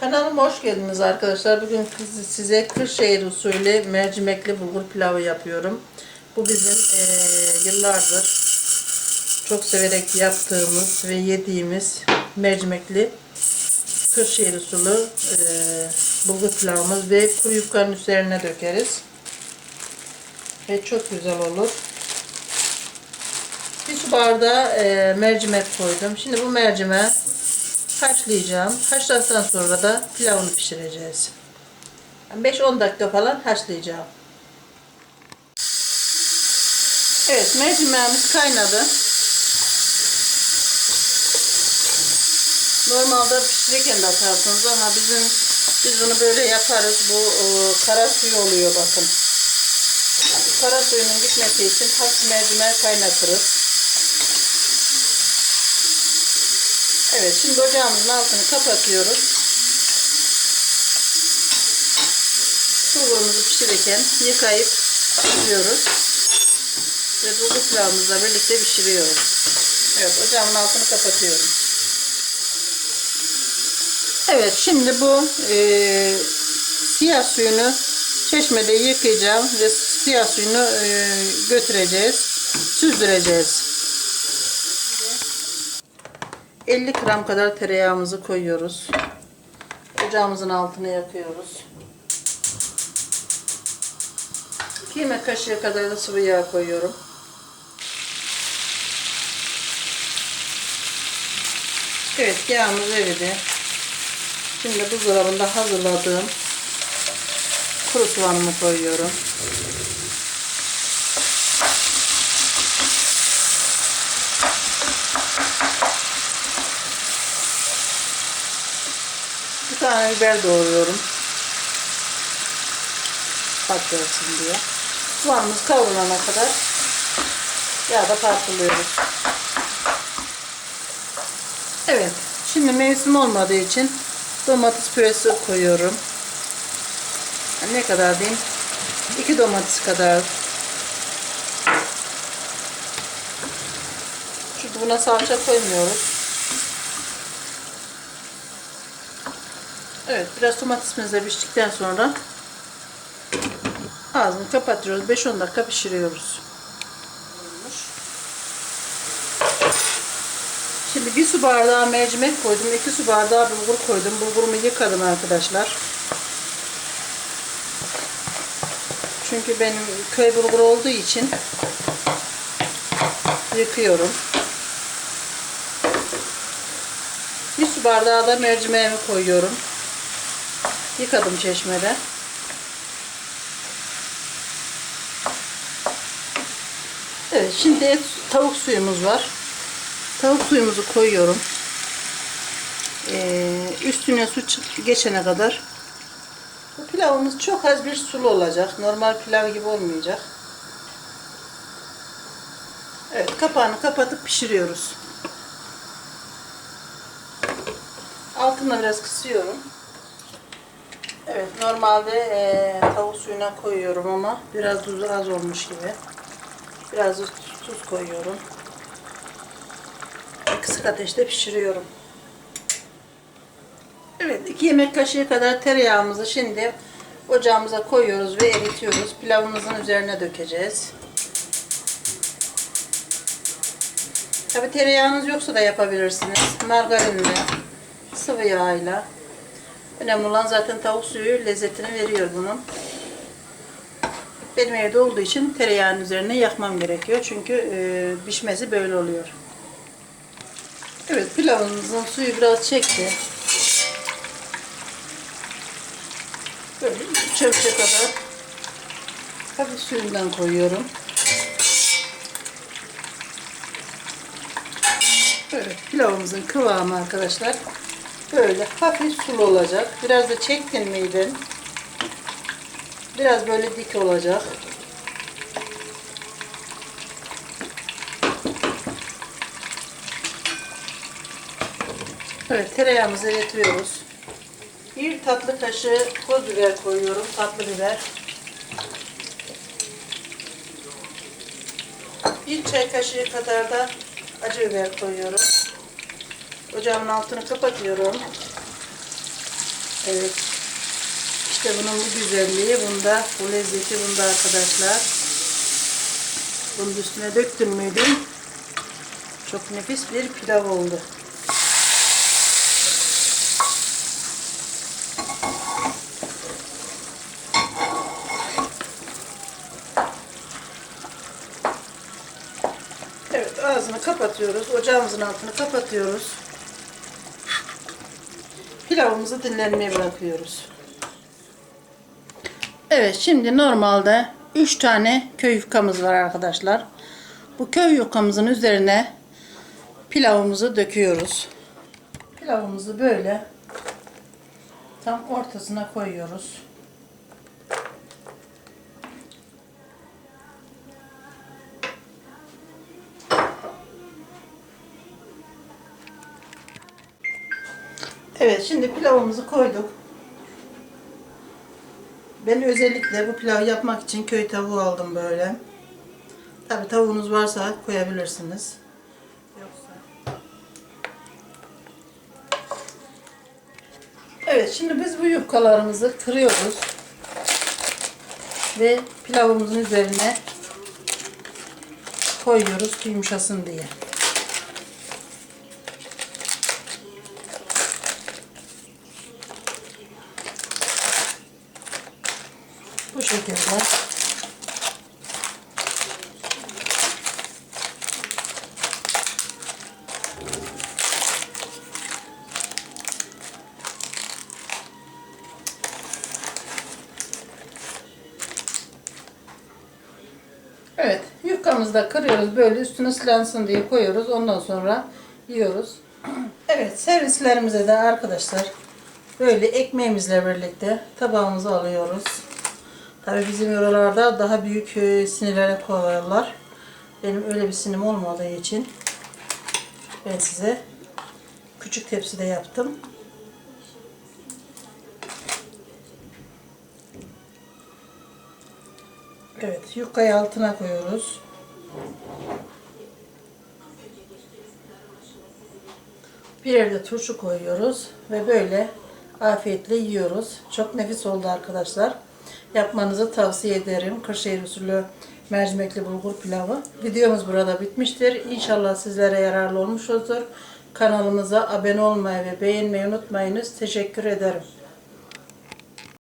Kanalıma hoş geldiniz arkadaşlar. Bugün size Kırşehir usulü mercimekli bulgur pilavı yapıyorum. Bu bizim eee, yıllardır çok severek yaptığımız ve yediğimiz mercimekli Kırşehir usulü eee, bulgur pilavımız ve kuru yufkanın üzerine dökeriz. Ve çok güzel olur. Bir su bardağı eee, mercimek koydum. Şimdi bu mercimeği haşlayacağım. Haşladıktan sonra da pilavını pişireceğiz. 5-10 dakika falan haşlayacağım. Evet mercimeğimiz kaynadı. Normalde pişirirken de atarsınız ama bizim biz bunu böyle yaparız. Bu e, kara suyu oluyor bakın. Kara suyunun gitmesi için hafif mercimeği kaynatırız. Evet şimdi ocağımızın altını kapatıyoruz. Bulgurumuzu pişirirken yıkayıp pişiriyoruz. Ve bulgur pilavımızla birlikte pişiriyoruz. Evet ocağımın altını kapatıyorum. Evet şimdi bu e, siyah suyunu çeşmede yıkayacağım ve siyah suyunu e, götüreceğiz. Süzdüreceğiz. 50 gram kadar tereyağımızı koyuyoruz. Ocağımızın altını yakıyoruz. 2 yemek kaşığı kadar da sıvı yağ koyuyorum. Evet yağımız eridi. Şimdi buzdolabında hazırladığım kuru soğanımı koyuyorum. Tane biber doğruyorum. Patlasın diye. Soğanımız kavrulana kadar yağda parçalıyoruz. Evet. Şimdi mevsim olmadığı için domates püresi koyuyorum. Ne kadar diyeyim? 2 domates kadar. Çünkü buna salça koymuyoruz. Evet, biraz domatesimiz de piştikten sonra ağzını kapatıyoruz. 5-10 dakika pişiriyoruz. Şimdi bir su bardağı mercimek koydum. 2 su bardağı bulgur koydum. Bulgurumu yıkadım arkadaşlar. Çünkü benim köy bulguru olduğu için yıkıyorum. Bir su bardağı da mercimeğimi koyuyorum. Yıkadım çeşmede. Evet şimdi et, tavuk suyumuz var. Tavuk suyumuzu koyuyorum. Ee, üstüne su geçene kadar. Bu pilavımız çok az bir sulu olacak. Normal pilav gibi olmayacak. Evet kapağını kapatıp pişiriyoruz. Altına biraz kısıyorum. Evet normalde eee, tavuk suyuna koyuyorum ama biraz tuzu az olmuş gibi. Biraz da tuz koyuyorum. Kısık ateşte pişiriyorum. Evet 2 yemek kaşığı kadar tereyağımızı şimdi ocağımıza koyuyoruz ve eritiyoruz. Pilavımızın üzerine dökeceğiz. Tabi tereyağınız yoksa da yapabilirsiniz. Margarinle, sıvı yağıyla. Önemli olan zaten tavuk suyu lezzetini veriyor bunun. Benim evde olduğu için tereyağının üzerine yakmam gerekiyor. Çünkü e, pişmesi böyle oluyor. Evet pilavımızın suyu biraz çekti. Böyle çöpçe kadar hafif suyundan koyuyorum. Evet pilavımızın kıvamı arkadaşlar böyle hafif sulu olacak. Biraz da çektin miydi? Biraz böyle dik olacak. Evet tereyağımızı eritiyoruz. Bir tatlı kaşığı toz biber koyuyorum. Tatlı biber. Bir çay kaşığı kadar da acı biber koyuyorum. Ocağımın altını kapatıyorum. Evet. İşte bunun bu güzelliği, bunda bu lezzeti bunda arkadaşlar. Bunun üstüne döktüm müydüm? Çok nefis bir pilav oldu. Evet ağzını kapatıyoruz. Ocağımızın altını kapatıyoruz. Pilavımızı dinlenmeye bırakıyoruz. Evet şimdi normalde 3 tane köy yufkamız var arkadaşlar. Bu köy yufkamızın üzerine pilavımızı döküyoruz. Pilavımızı böyle tam ortasına koyuyoruz. Evet şimdi pilavımızı koyduk. Ben özellikle bu pilavı yapmak için köy tavuğu aldım böyle. Tabi tavuğunuz varsa koyabilirsiniz. Evet şimdi biz bu yufkalarımızı kırıyoruz. Ve pilavımızın üzerine koyuyoruz ki yumuşasın diye. Şekilde. Evet, yufkamızı da kırıyoruz. Böyle üstüne ıslansın diye koyuyoruz. Ondan sonra yiyoruz. Evet, servislerimize de arkadaşlar böyle ekmeğimizle birlikte tabağımızı alıyoruz. Tabii bizim oralarda daha büyük e, sinirlere koyarlar. Benim öyle bir sinim olmadığı için ben size küçük tepside yaptım. Evet, yufkayı altına koyuyoruz. Birer de turşu koyuyoruz ve böyle afiyetle yiyoruz. Çok nefis oldu arkadaşlar. Yapmanızı tavsiye ederim. Kırşehir usulü mercimekli bulgur pilavı. Videomuz burada bitmiştir. İnşallah sizlere yararlı olmuşuzdur. Kanalımıza abone olmayı ve beğenmeyi unutmayınız. Teşekkür ederim.